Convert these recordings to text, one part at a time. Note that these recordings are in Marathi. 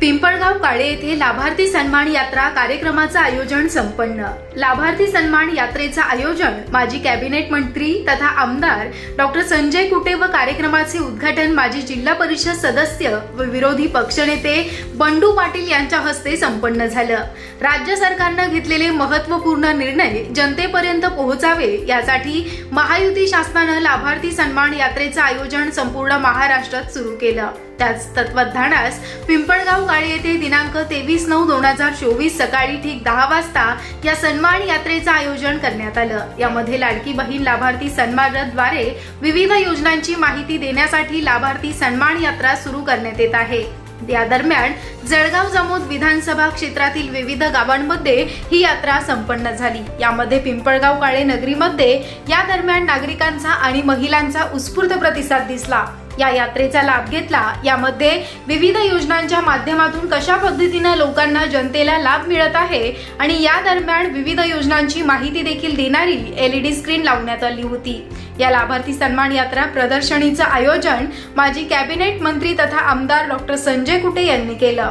पिंपळगाव काळे येथे लाभार्थी सन्मान यात्रा कार्यक्रमाचं आयोजन संपन्न. लाभार्थी सन्मान यात्रेचं आयोजन माजी कॅबिनेट मंत्री तथा आमदार डॉक्टर संजय कुटे व कार्यक्रमाचे उद्घाटन माजी जिल्हा परिषद सदस्य व विरोधी पक्षनेते बंडू पाटील यांच्या हस्ते संपन्न झालं. राज्य सरकारनं घेतलेले महत्त्वपूर्ण निर्णय जनतेपर्यंत पोहोचावे यासाठी महायुती शासनानं लाभार्थी सन्मान यात्रेचं आयोजन संपूर्ण महाराष्ट्रात सुरू केलं. त्याच तत्वज्ञानास पिंपळगाव काळे येथे दिनांक तेवीस नऊ दोन हजार चोवीस सकाळी ठीक दहा वाजता या सन्मान यात्रेचं आयोजन करण्यात आलं. यामध्ये लाडकी बहीण लाभार्थी सन्मान रथद्वारे विविध योजनांची माहिती देण्यासाठी लाभार्थी सन्मान यात्रा सुरू करण्यात येत आहे. या दरम्यान जळगाव जमोद विधानसभा क्षेत्रातील विविध गावांमध्ये ही यात्रा संपन्न झाली. यामध्ये पिंपळगाव काळे नगरीमध्ये या दरम्यान नागरिकांचा आणि महिलांचा उत्स्फूर्त प्रतिसाद दिसला. या यात्रेचा लाभ घेतला. यामध्ये विविध योजनांच्या माध्यमातून कशा पद्धतीनं लोकांना जनतेला लाभ मिळत आहे आणि या दरम्यान विविध योजनांची माहिती देखील देणारी एलईडी स्क्रीन लावण्यात आली होती. या लाभार्थी सन्मान यात्रा प्रदर्शनीचं आयोजन माजी कॅबिनेट मंत्री तथा आमदार डॉक्टर संजय कुटे यांनी केलं.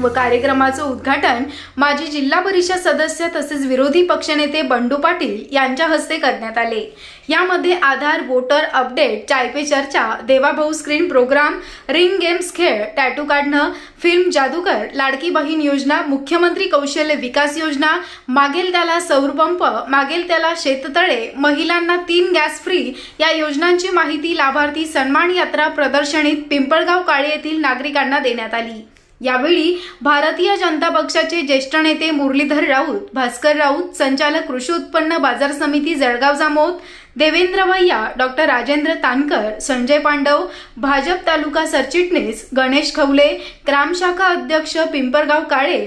व कार्यक्रमाचं उद्घाटन माजी जिल्हा परिषद सदस्य तसेच विरोधी पक्षनेते बंडू पाटील यांच्या हस्ते करण्यात आले. यामध्ये आधार वोटर अपडेट चायपे चर्चा Devabhau screen program ring games खेळ टॅटू काढणं फिल्म जादूगर लाडकी बहीण योजना मुख्यमंत्री कौशल्य विकास योजना मागेल त्याला सौरपंप मागेल त्याला शेततळे महिलांना तीन गॅस फ्री या योजनांची माहिती लाभार्थी सन्मान यात्रा प्रदर्शनीत पिंपळगाव काळे येथील नागरिकांना देण्यात आली. यावेळी भारतीय जनता पक्षाचे ज्येष्ठ नेते मुरलीधर राऊत भास्कर राऊत संचालक कृषी उत्पन्न बाजार समिती जळगाव जामोद देवेंद्र भैया डॉक्टर राजेंद्र तानकर संजय पांडव भाजप तालुका सरचिटणीस गणेश खवले ग्रामशाखा अध्यक्ष पिंपरगाव काळे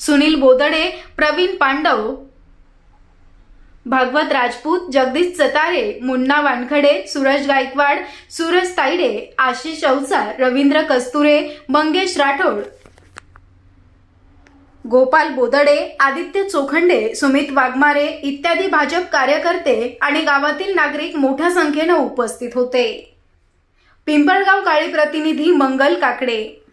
सुनील बोदडे प्रवीण पांडव भागवत राजपूत जगदीश चतारे मुन्ना वानखडे सूरज गायकवाड सूरज तायडे आशिष अवसार रवींद्र कस्तुरे मंगेश राठोड गोपाल बोदडे आदित्य चोखंडे सुमित वाघमारे इत्यादी भाजप कार्यकर्ते आणि गावातील नागरिक मोठ्या संख्येनं उपस्थित होते. पिंपळगाव काळी प्रतिनिधी मंगल काकडे.